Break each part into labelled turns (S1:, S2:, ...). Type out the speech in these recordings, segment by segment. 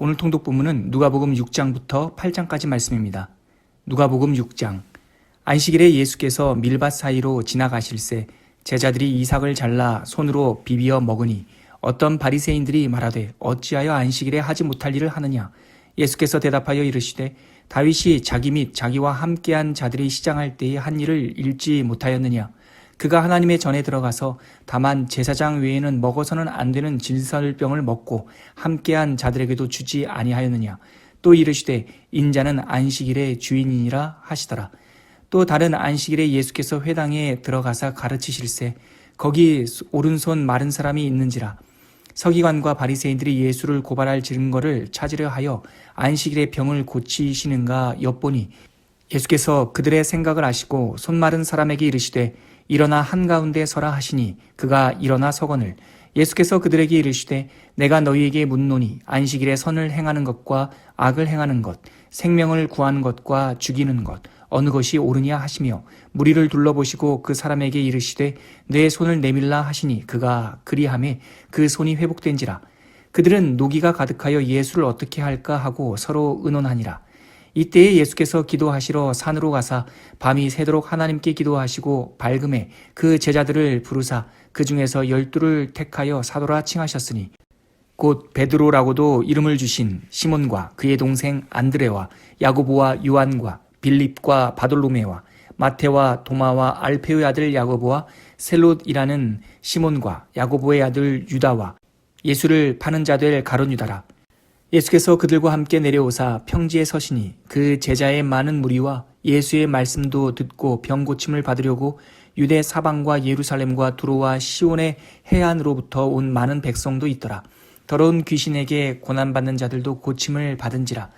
S1: 오늘 통독 본문은 누가복음 6장부터 8장까지 말씀입니다. 누가복음 6장. 안식일에 예수께서 밀밭 사이로 지나가실새 제자들이 이삭을 잘라 손으로 비비어 먹으니 어떤 바리새인들이 말하되 어찌하여 안식일에 하지 못할 일을 하느냐? 예수께서 대답하여 이르시되 다윗이 자기 및 자기와 함께한 자들이 시장할 때에 한 일을 읽지 못하였느냐 그가 하나님의 전에 들어가서 다만 제사장 외에는 먹어서는 안 되는 질설병을 먹고 함께한 자들에게도 주지 아니하였느냐? 또 이르시되 인자는 안식일의 주인이니라 하시더라. 또 다른 안식일에 예수께서 회당에 들어가사 가르치실세 거기 오른손 마른 사람이 있는지라. 서기관과 바리새인들이 예수를 고발할 증거를 찾으려 하여 안식일에 병을 고치시는가 엿보니 예수께서 그들의 생각을 아시고 손 마른 사람에게 이르시되 일어나 한가운데 서라 하시니 그가 일어나 서거늘. 예수께서 그들에게 이르시되 내가 너희에게 묻노니 안식일에 선을 행하는 것과 악을 행하는 것 생명을 구하는 것과 죽이는 것 어느 것이 옳으냐 하시며 무리를 둘러보시고 그 사람에게 이르시되 내 손을 내밀라 하시니 그가 그리함에 그 손이 회복된지라. 그들은 노기가 가득하여 예수를 어떻게 할까 하고 서로 의논하니라 이때에 예수께서 기도하시러 산으로 가사 밤이 새도록 하나님께 기도하시고 밝음에 그 제자들을 부르사 그 중에서 열두를 택하여 사도라 칭하셨으니 곧 베드로라고도 이름을 주신 시몬과 그의 동생 안드레와 야고보와 요한과 빌립과 바돌로메와 마테와 도마와 알페의 아들 야고보와 셀롯이라는 시몬과 야고보의 아들 유다와 예수를 파는 자 될 가론 유다라 예수께서 그들과 함께 내려오사 평지에 서시니 그 제자의 많은 무리와 예수의 말씀도 듣고 병 고침을 받으려고 유대 사방과 예루살렘과 두로와 시온의 해안으로부터 온 많은 백성도 있더라. 더러운 귀신에게 고난받는 자들도 고침을 받은지라.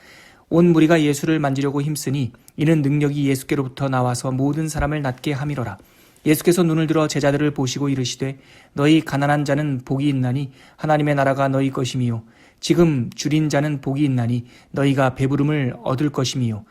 S1: 온 무리가 예수를 만지려고 힘쓰니 이는 능력이 예수께로부터 나와서 모든 사람을 낫게 함이로라. 예수께서 눈을 들어 제자들을 보시고 이르시되 너희 가난한 자는 복이 있나니 하나님의 나라가 너희 것이미요 지금 줄인 자는 복이 있나니 너희가 배부름을 얻을 것이미요.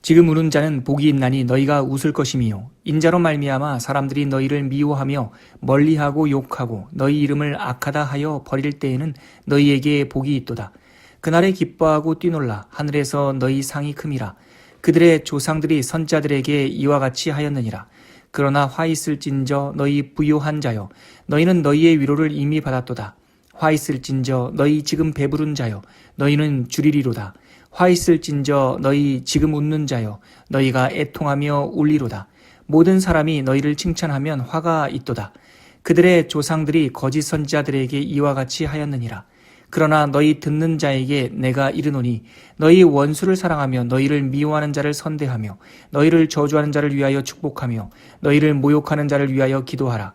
S1: 지금 우는 자는 복이 있나니 너희가 웃을 것이미요. 인자로 말미암아 사람들이 너희를 미워하며 멀리하고 욕하고 너희 이름을 악하다 하여 버릴 때에는 너희에게 복이 있도다. 그날에 기뻐하고 뛰놀라. 하늘에서 너희 상이 큼이라. 그들의 조상들이 선자들에게 이와 같이 하였느니라. 그러나 화 있을진저 너희 부요한 자여 너희는 너희의 위로를 이미 받았도다 화 있을진저 너희 지금 배부른 자여 너희는 주리리로다. 화 있을진저 너희 지금 웃는 자여 너희가 애통하며 울리로다. 모든 사람이 너희를 칭찬하면 화가 있도다. 그들의 조상들이 거짓 선지자들에게 이와 같이 하였느니라. 그러나 너희 듣는 자에게 내가 이르노니 너희 원수를 사랑하며 너희를 미워하는 자를 선대하며 너희를 저주하는 자를 위하여 축복하며 너희를 모욕하는 자를 위하여 기도하라.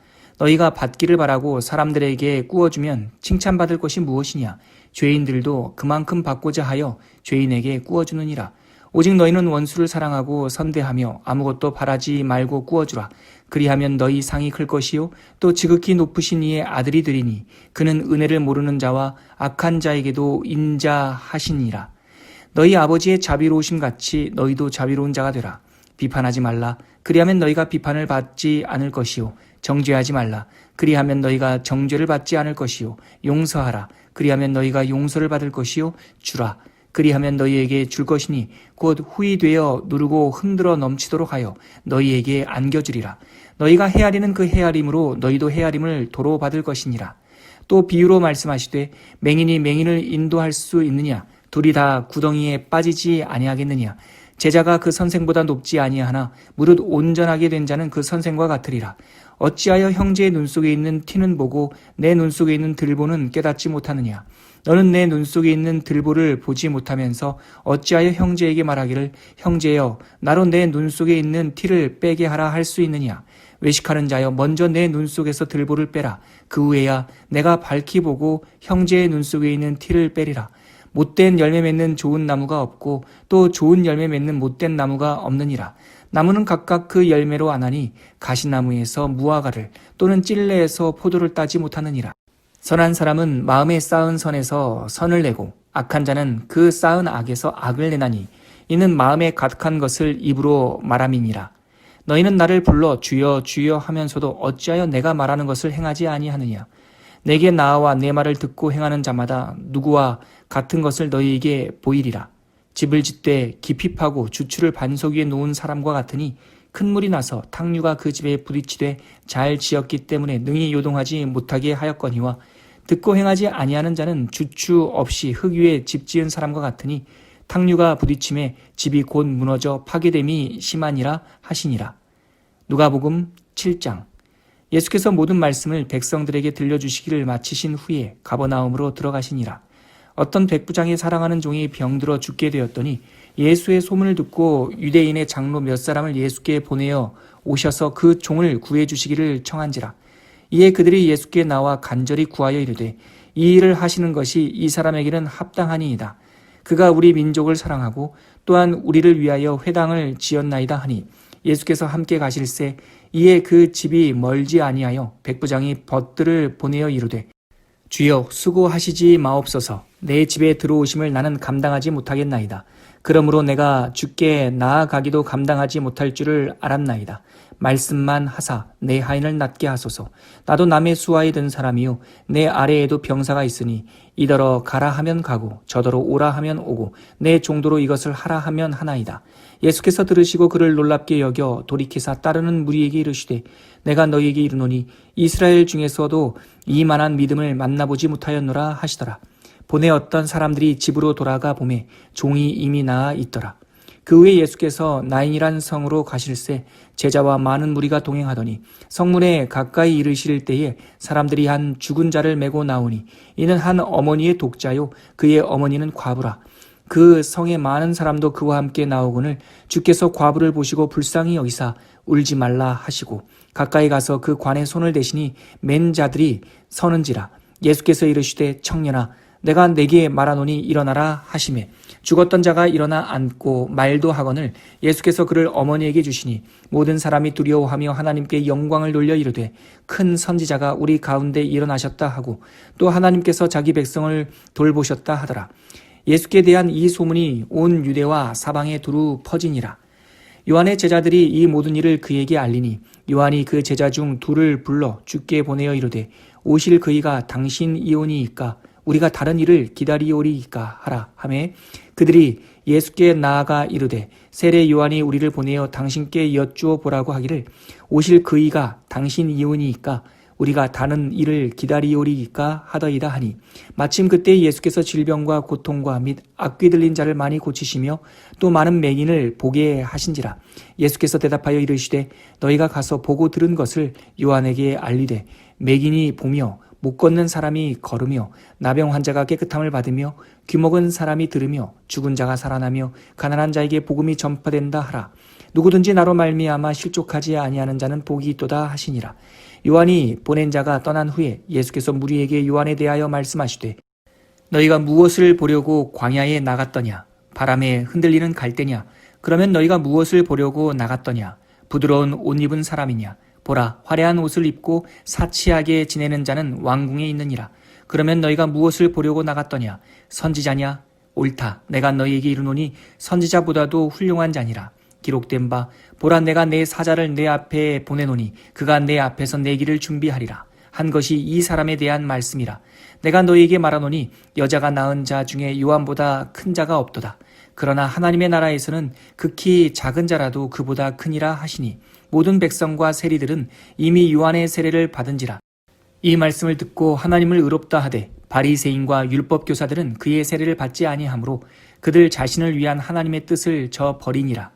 S1: 너희가 받기를 바라고 사람들에게 꾸어주면 칭찬받을 것이 무엇이냐? 죄인들도 그만큼 받고자 하여 죄인에게 꾸어주느니라. 오직 너희는 원수를 사랑하고 선대하며 아무것도 바라지 말고 꾸어주라. 그리하면 너희 상이 클 것이요 또 지극히 높으신 이의 아들이 되리니 그는 은혜를 모르는 자와 악한 자에게도 인자하시니라. 너희 아버지의 자비로우심 같이 너희도 자비로운 자가 되라. 비판하지 말라. 그리하면 너희가 비판을 받지 않을 것이요 정죄하지 말라. 그리하면 너희가 정죄를 받지 않을 것이요 용서하라. 그리하면 너희가 용서를 받을 것이요 주라. 그리하면 너희에게 줄 것이니 곧 후이 되어 누르고 흔들어 넘치도록 하여 너희에게 안겨주리라. 너희가 헤아리는 그 헤아림으로 너희도 헤아림을 도로 받을 것이니라. 또 비유로 말씀하시되 맹인이 맹인을 인도할 수 있느냐? 둘이 다 구덩이에 빠지지 아니하겠느냐? 제자가 그 선생보다 높지 아니하나 무릇 온전하게 된 자는 그 선생과 같으리라. 어찌하여 형제의 눈 속에 있는 티는 보고 내 눈 속에 있는 들보는 깨닫지 못하느냐? 너는 내 눈 속에 있는 들보를 보지 못하면서 어찌하여 형제에게 말하기를 형제여 나로 내 눈 속에 있는 티를 빼게 하라 할 수 있느냐? 외식하는 자여 먼저 내 눈 속에서 들보를 빼라. 그 후에야 내가 밝히 보고 형제의 눈 속에 있는 티를 빼리라. 못된 열매 맺는 좋은 나무가 없고 또 좋은 열매 맺는 못된 나무가 없느니라. 나무는 각각 그 열매로 아나니 가시나무에서 무화과를 또는 찔레에서 포도를 따지 못하느니라. 선한 사람은 마음에 쌓은 선에서 선을 내고 악한 자는 그 쌓은 악에서 악을 내나니 이는 마음에 가득한 것을 입으로 말함이니라. 너희는 나를 불러 주여 주여 하면서도 어찌하여 내가 말하는 것을 행하지 아니하느냐. 내게 나와 내 말을 듣고 행하는 자마다 누구와 같은 것을 너희에게 보이리라. 집을 짓되 깊이 파고 주추를 반석 위에 놓은 사람과 같으니 큰 물이 나서 탕류가 그 집에 부딪히되 잘 지었기 때문에 능히 요동하지 못하게 하였거니와 듣고 행하지 아니하는 자는 주추 없이 흙 위에 집 지은 사람과 같으니 탕류가 부딪힘에 집이 곧 무너져 파괴됨이 심하니라 하시니라. 누가복음 7장 예수께서 모든 말씀을 백성들에게 들려주시기를 마치신 후에 가버나움으로 들어가시니라. 어떤 백부장이 사랑하는 종이 병들어 죽게 되었더니 예수의 소문을 듣고 유대인의 장로 몇 사람을 예수께 보내어 오셔서 그 종을 구해 주시기를 청한지라. 이에 그들이 예수께 나와 간절히 구하여 이르되 이 일을 하시는 것이 이 사람에게는 합당하니이다. 그가 우리 민족을 사랑하고 또한 우리를 위하여 회당을 지었나이다 하니 예수께서 함께 가실새 이에 그 집이 멀지 아니하여 백부장이 벗들을 보내어 이르되 주여 수고하시지 마옵소서 내 집에 들어오심을 나는 감당하지 못하겠나이다. 그러므로 내가 주께 나아가기도 감당하지 못할 줄을 알았나이다. 말씀만 하사 내 하인을 낫게 하소서. 나도 남의 수하에 든 사람이요 내 아래에도 병사가 있으니 이더러 가라 하면 가고 저더러 오라 하면 오고 내 종도로 이것을 하라 하면 하나이다. 예수께서 들으시고 그를 놀랍게 여겨 돌이키사 따르는 무리에게 이르시되 내가 너희에게 이르노니 이스라엘 중에서도 이만한 믿음을 만나보지 못하였노라 하시더라. 보내 어떤 사람들이 집으로 돌아가 보매 종이 이미 나아 있더라. 그 후에 예수께서 나인이란 성으로 가실새 제자와 많은 무리가 동행하더니 성문에 가까이 이르실 때에 사람들이 한 죽은 자를 메고 나오니 이는 한 어머니의 독자요 그의 어머니는 과부라 그 성에 많은 사람도 그와 함께 나오거늘 주께서 과부를 보시고 불쌍히 여기사 울지 말라 하시고 가까이 가서 그 관에 손을 대시니 맨 자들이 서는지라 예수께서 이르시되 청년아 내가 내게 말하노니 일어나라 하시매. 죽었던 자가 일어나 앉고 말도 하거늘 예수께서 그를 어머니에게 주시니 모든 사람이 두려워하며 하나님께 영광을 돌려 이르되 큰 선지자가 우리 가운데 일어나셨다 하고 또 하나님께서 자기 백성을 돌보셨다 하더라. 예수께 대한 이 소문이 온 유대와 사방에 두루 퍼지니라. 요한의 제자들이 이 모든 일을 그에게 알리니 요한이 그 제자 중 둘을 불러 주께 보내어 이르되 오실 그이가 당신이오니이까 우리가 다른 일을 기다리오리이까 하라 하매 그들이 예수께 나아가 이르되 세례 요한이 우리를 보내어 당신께 여쭈어 보라고 하기를 오실 그이가 당신이오니이까 우리가 다른 일을 기다리오리이까 하더이다 하니 마침 그때 예수께서 질병과 고통과 및 악귀 들린 자를 많이 고치시며 또 많은 맹인을 보게 하신지라 예수께서 대답하여 이르시되 너희가 가서 보고 들은 것을 요한에게 알리되 맹인이 보며 못 걷는 사람이 걸으며 나병 환자가 깨끗함을 받으며 귀먹은 사람이 들으며 죽은 자가 살아나며 가난한 자에게 복음이 전파된다 하라. 누구든지 나로 말미암아 실족하지 아니하는 자는 복이 있도다 하시니라. 요한이 보낸 자가 떠난 후에 예수께서 무리에게 요한에 대하여 말씀하시되 너희가 무엇을 보려고 광야에 나갔더냐? 바람에 흔들리는 갈대냐? 그러면 너희가 무엇을 보려고 나갔더냐? 부드러운 옷 입은 사람이냐 보라 화려한 옷을 입고 사치하게 지내는 자는 왕궁에 있느니라. 그러면 너희가 무엇을 보려고 나갔더냐? 선지자냐? 옳다. 내가 너희에게 이르노니 선지자보다도 훌륭한 자니라. 기록된 바 보라 내가 내 사자를 내 앞에 보내노니 그가 내 앞에서 내 길을 준비하리라. 한 것이 이 사람에 대한 말씀이라. 내가 너희에게 말하노니 여자가 낳은 자 중에 요한보다 큰 자가 없도다. 그러나 하나님의 나라에서는 극히 작은 자라도 그보다 크니라 하시니 모든 백성과 세리들은 이미 요한의 세례를 받은지라. 이 말씀을 듣고 하나님을 의롭다 하되 바리새인과 율법 교사들은 그의 세례를 받지 아니하므로 그들 자신을 위한 하나님의 뜻을 저 버리니라.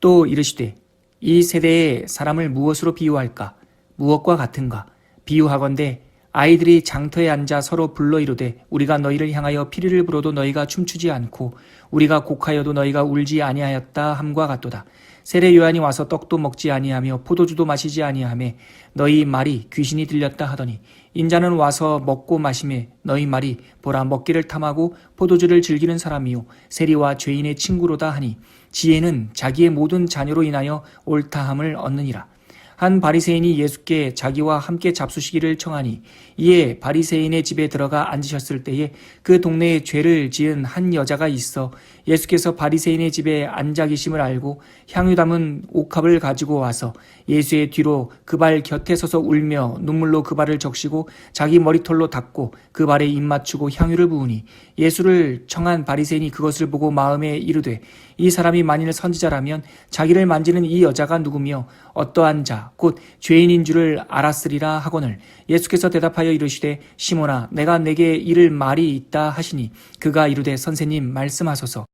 S1: 또 이르시되 이 세대의 사람을 무엇으로 비유할까? 무엇과 같은가? 비유하건대 아이들이 장터에 앉아 서로 불러 이르되 우리가 너희를 향하여 피리를 불어도 너희가 춤추지 않고 우리가 곡하여도 너희가 울지 아니하였다 함과 같도다 세례 요한이 와서 떡도 먹지 아니하며 포도주도 마시지 아니하며 너희 말이 귀신이 들렸다 하더니 인자는 와서 먹고 마심에 너희 말이 보라 먹기를 탐하고 포도주를 즐기는 사람이요 세리와 죄인의 친구로다 하니 지혜는 자기의 모든 자녀로 인하여 옳다함을 얻느니라. 한 바리새인이 예수께 자기와 함께 잡수시기를 청하니 이에 바리새인의 집에 들어가 앉으셨을 때에 그 동네에 죄를 지은 한 여자가 있어 예수께서 바리새인의 집에 앉아 계심을 알고 향유 담은 옥합을 가지고 와서 예수의 뒤로 그 발 곁에 서서 울며 눈물로 그 발을 적시고 자기 머리털로 닦고 그 발에 입 맞추고 향유를 부으니 예수를 청한 바리새인이 그것을 보고 마음에 이르되 이 사람이 만일 선지자라면 자기를 만지는 이 여자가 누구며 어떠한 자 곧 죄인인 줄을 알았으리라 하거늘. 예수께서 대답하여 이르시되 시몬아 내가 내게 이를 말이 있다 하시니 그가 이르되 선생님 말씀하소서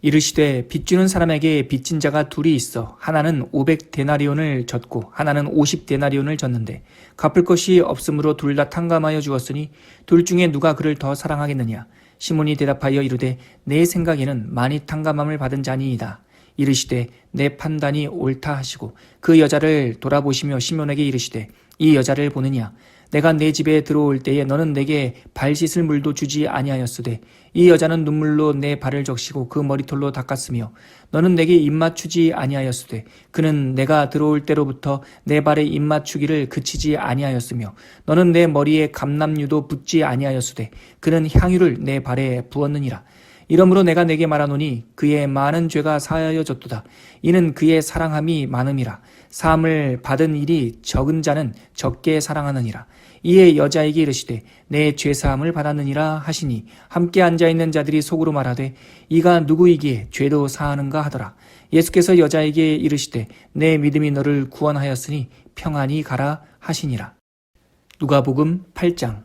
S1: 이르시되 빚주는 사람에게 빚진 자가 둘이 있어 하나는 500데나리온을 졌고 하나는 50데나리온을 졌는데 갚을 것이 없으므로 둘 다 탕감하여 주었으니 둘 중에 누가 그를 더 사랑하겠느냐? 시몬이 대답하여 이르되 내 생각에는 많이 탕감함을 받은 자니이다. 이르시되 내 판단이 옳다 하시고 그 여자를 돌아보시며 시몬에게 이르시되 이 여자를 보느냐 내가 내 집에 들어올 때에 너는 내게 발 씻을 물도 주지 아니하였으되 이 여자는 눈물로 내 발을 적시고 그 머리털로 닦았으며 너는 내게 입맞추지 아니하였으되 그는 내가 들어올 때로부터 내 발에 입맞추기를 그치지 아니하였으며 너는 내 머리에 감남유도 붓지 아니하였으되 그는 향유를 내 발에 부었느니라 이러므로 내가 내게 말하노니 그의 많은 죄가 사하여졌도다. 이는 그의 사랑함이 많음이라. 사함을 받은 일이 적은 자는 적게 사랑하느니라. 이에 여자에게 이르시되 내 죄사함을 받았느니라 하시니 함께 앉아 있는 자들이 속으로 말하되 이가 누구이기에 죄도 사하는가 하더라. 예수께서 여자에게 이르시되 내 믿음이 너를 구원하였으니 평안히 가라 하시니라. 누가복음 8장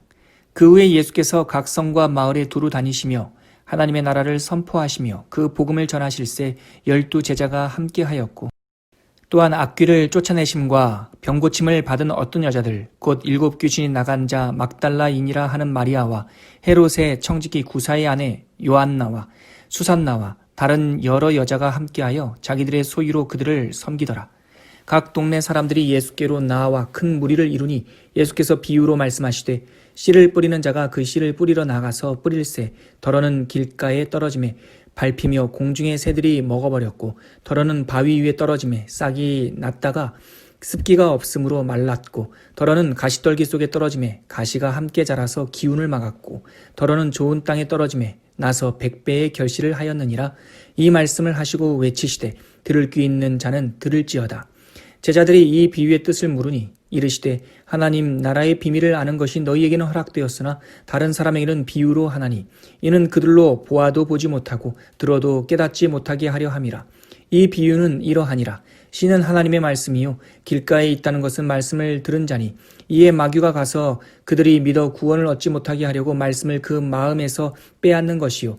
S1: 그 후에 예수께서 각 성과 마을에 두루 다니시며 하나님의 나라를 선포하시며 그 복음을 전하실세 열두 제자가 함께하였고 또한 악귀를 쫓아내심과 병고침을 받은 어떤 여자들 곧 일곱 귀신이 나간 자 막달라인이라 하는 마리아와 헤롯의 청지기 구사의 아내 요한나와 수산나와 다른 여러 여자가 함께하여 자기들의 소유로 그들을 섬기더라. 각 동네 사람들이 예수께로 나와 큰 무리를 이루니 예수께서 비유로 말씀하시되 씨를 뿌리는 자가 그 씨를 뿌리러 나가서 뿌릴새 덜어는 길가에 떨어짐에 밟히며 공중의 새들이 먹어버렸고 덜어는 바위 위에 떨어짐에 싹이 났다가 습기가 없으므로 말랐고 덜어는 가시떨기 속에 떨어짐에 가시가 함께 자라서 기운을 막았고 덜어는 좋은 땅에 떨어짐에 나서 백배의 결실을 하였느니라. 이 말씀을 하시고 외치시되 들을 귀 있는 자는 들을지어다 제자들이 이 비유의 뜻을 물으니 이르시되 하나님 나라의 비밀을 아는 것이 너희에게는 허락되었으나 다른 사람에게는 비유로 하나니 이는 그들로 보아도 보지 못하고 들어도 깨닫지 못하게 하려 함이라. 이 비유는 이러하니라. 신은 하나님의 말씀이요 길가에 있다는 것은 말씀을 들은 자니 이에 마귀가 가서 그들이 믿어 구원을 얻지 못하게 하려고 말씀을 그 마음에서 빼앗는 것이요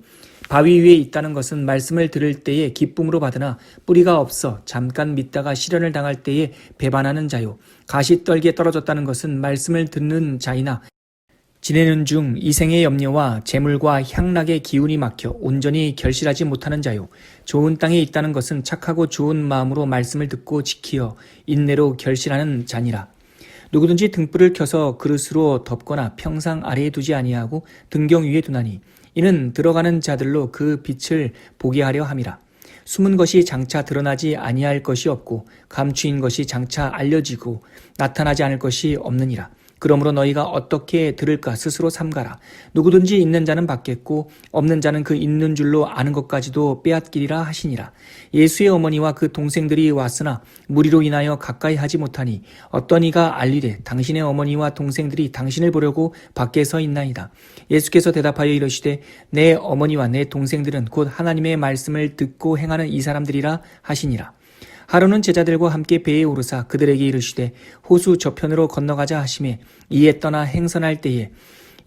S1: 바위 위에 있다는 것은 말씀을 들을 때에 기쁨으로 받으나 뿌리가 없어 잠깐 믿다가 시련을 당할 때에 배반하는 자요. 가시떨기에 떨어졌다는 것은 말씀을 듣는 자이나 지내는 중 이생의 염려와 재물과 향락의 기운이 막혀 온전히 결실하지 못하는 자요. 좋은 땅에 있다는 것은 착하고 좋은 마음으로 말씀을 듣고 지키어 인내로 결실하는 자니라. 누구든지 등불을 켜서 그릇으로 덮거나 평상 아래에 두지 아니하고 등경 위에 두나니 이는 들어가는 자들로 그 빛을 보게 하려 함이라. 숨은 것이 장차 드러나지 아니할 것이 없고 감추인 것이 장차 알려지고 나타나지 않을 것이 없느니라. 그러므로 너희가 어떻게 들을까 스스로 삼가라. 누구든지 있는 자는 받겠고 없는 자는 그 있는 줄로 아는 것까지도 빼앗기리라 하시니라. 예수의 어머니와 그 동생들이 왔으나 무리로 인하여 가까이 하지 못하니 어떤 이가 알리되 당신의 어머니와 동생들이 당신을 보려고 밖에 서 있나이다. 예수께서 대답하여 이르시되 내 어머니와 내 동생들은 곧 하나님의 말씀을 듣고 행하는 이 사람들이라 하시니라. 하루는 제자들과 함께 배에 오르사 그들에게 이르시되 호수 저편으로 건너가자 하심에 이에 떠나 행선할 때에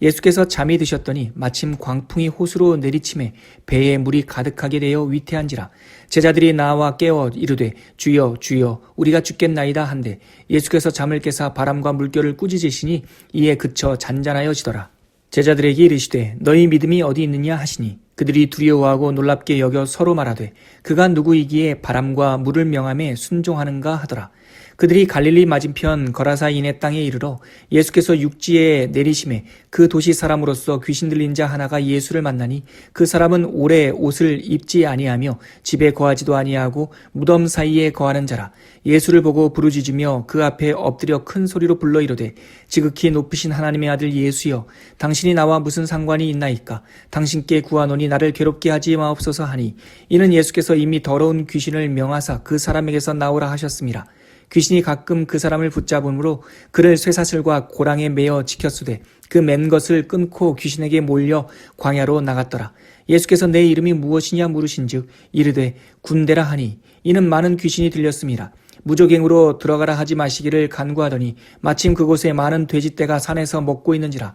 S1: 예수께서 잠이 드셨더니 마침 광풍이 호수로 내리침에 배에 물이 가득하게 되어 위태한지라 제자들이 나와 깨어 이르되 주여 주여 우리가 죽겠나이다 한데 예수께서 잠을 깨사 바람과 물결을 꾸짖으시니 이에 그쳐 잔잔하여지더라. 제자들에게 이르시되 너희 믿음이 어디 있느냐 하시니 그들이 두려워하고 놀랍게 여겨 서로 말하되 그가 누구이기에 바람과 물을 명함에 순종하는가 하더라. 그들이 갈릴리 맞은편 거라사인의 땅에 이르러 예수께서 육지에 내리심에 그 도시 사람으로서 귀신 들린 자 하나가 예수를 만나니 그 사람은 오래 옷을 입지 아니하며 집에 거하지도 아니하고 무덤 사이에 거하는 자라 예수를 보고 부르짖으며 그 앞에 엎드려 큰 소리로 불러 이르되 지극히 높으신 하나님의 아들 예수여 당신이 나와 무슨 상관이 있나이까 당신께 구하노니 나를 괴롭게 하지 마옵소서 하니 이는 예수께서 이미 더러운 귀신을 명하사 그 사람에게서 나오라 하셨습니다. 귀신이 가끔 그 사람을 붙잡음으로 그를 쇠사슬과 고랑에 매어 지켰으되 그 맨 것을 끊고 귀신에게 몰려 광야로 나갔더라. 예수께서 내 이름이 무엇이냐 물으신즉 이르되 군대라 하니 이는 많은 귀신이 들렸습니다. 무조갱으로 들어가라 하지 마시기를 간구하더니 마침 그곳에 많은 돼지떼가 산에서 먹고 있는지라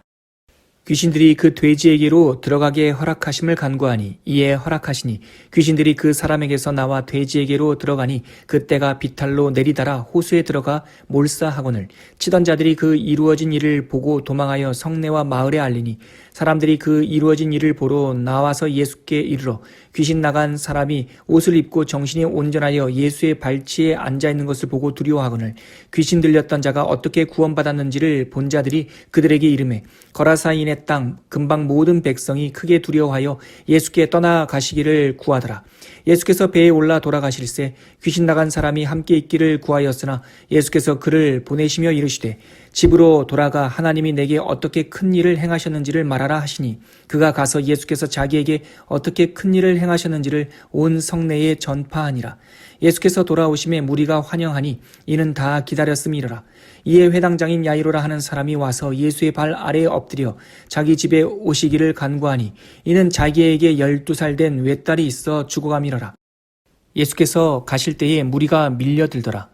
S1: 귀신들이 그 돼지에게로 들어가게 허락하심을 간구하니 이에 허락하시니 귀신들이 그 사람에게서 나와 돼지에게로 들어가니 그때가 비탈로 내리달아 호수에 들어가 몰사하거늘 치던 자들이 그 이루어진 일을 보고 도망하여 성내와 마을에 알리니 사람들이 그 이루어진 일을 보러 나와서 예수께 이르러 귀신 나간 사람이 옷을 입고 정신이 온전하여 예수의 발치에 앉아 있는 것을 보고 두려워하거늘 귀신 들렸던 자가 어떻게 구원받았는지를 본 자들이 그들에게 이름해 거라사인의 땅 금방 모든 백성이 크게 두려워하여 예수께 떠나가시기를 구하더라. 예수께서 배에 올라 돌아가실새 귀신 나간 사람이 함께 있기를 구하였으나 예수께서 그를 보내시며 이르시되 집으로 돌아가 하나님이 내게 어떻게 큰 일을 행하셨는지를 말하라 하시니 그가 가서 예수께서 자기에게 어떻게 큰 일을 행하셨는지를 온 성내에 전파하니라. 예수께서 돌아오심에 무리가 환영하니 이는 다 기다렸음이라. 이에 회당장인 야이로라 하는 사람이 와서 예수의 발 아래에 엎드려 자기 집에 오시기를 간구하니 이는 자기에게 열두 살 된 외딸이 있어 죽어감이러라. 예수께서 가실 때에 무리가 밀려들더라.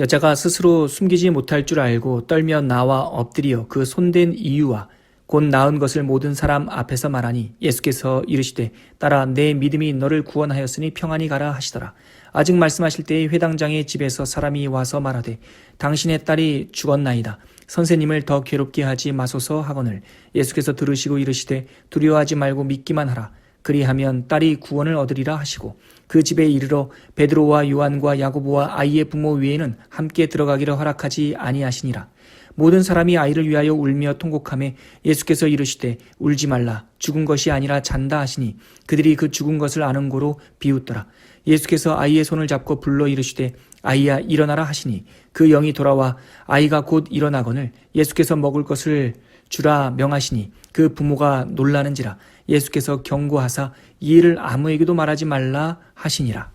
S1: 여자가 스스로 숨기지 못할 줄 알고 떨며 나와 엎드려 그 손댄 이유와 곧 나은 것을 모든 사람 앞에서 말하니 예수께서 이르시되 따라 내 믿음이 너를 구원하였으니 평안히 가라 하시더라. 아직 말씀하실 때에 회당장의 집에서 사람이 와서 말하되 당신의 딸이 죽었나이다. 선생님을 더 괴롭게 하지 마소서 하거늘 예수께서 들으시고 이르시되 두려워하지 말고 믿기만 하라. 그리하면 딸이 구원을 얻으리라 하시고 그 집에 이르러 베드로와 요한과 야고보와 아이의 부모 외에는 함께 들어가기를 허락하지 아니하시니라. 모든 사람이 아이를 위하여 울며 통곡하며 예수께서 이르시되 울지 말라 죽은 것이 아니라 잔다 하시니 그들이 그 죽은 것을 아는 고로 비웃더라. 예수께서 아이의 손을 잡고 불러 이르시되 아이야 일어나라 하시니 그 영이 돌아와 아이가 곧 일어나거늘 예수께서 먹을 것을 주라 명하시니 그 부모가 놀라는지라 예수께서 경고하사 이 일을 아무에게도 말하지 말라 하시니라.